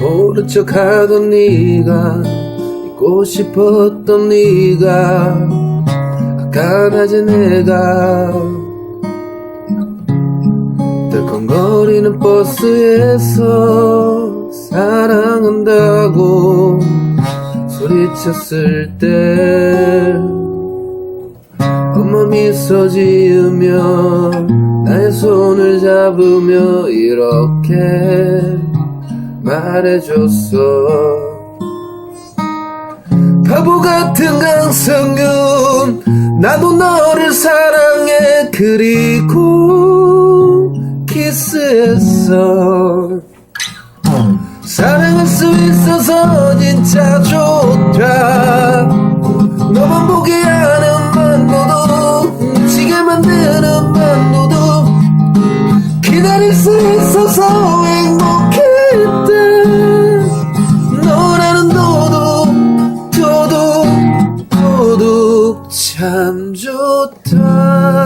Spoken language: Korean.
모른 척하던 네가 잊고 싶었던 네가 아까 낮에 내가. 덜컹거리는 버스에서 사랑한다고 소리쳤을 때 엄마 미소 지으며 잡으며 이렇게 말해줬어. 바보 같은 강성균 나도 너를 사랑해 그리고 키스했어. 사랑할 수 있어서 진짜 좋다 수 있어서 행복했다 너라는 도둑 도둑 도둑 참 좋다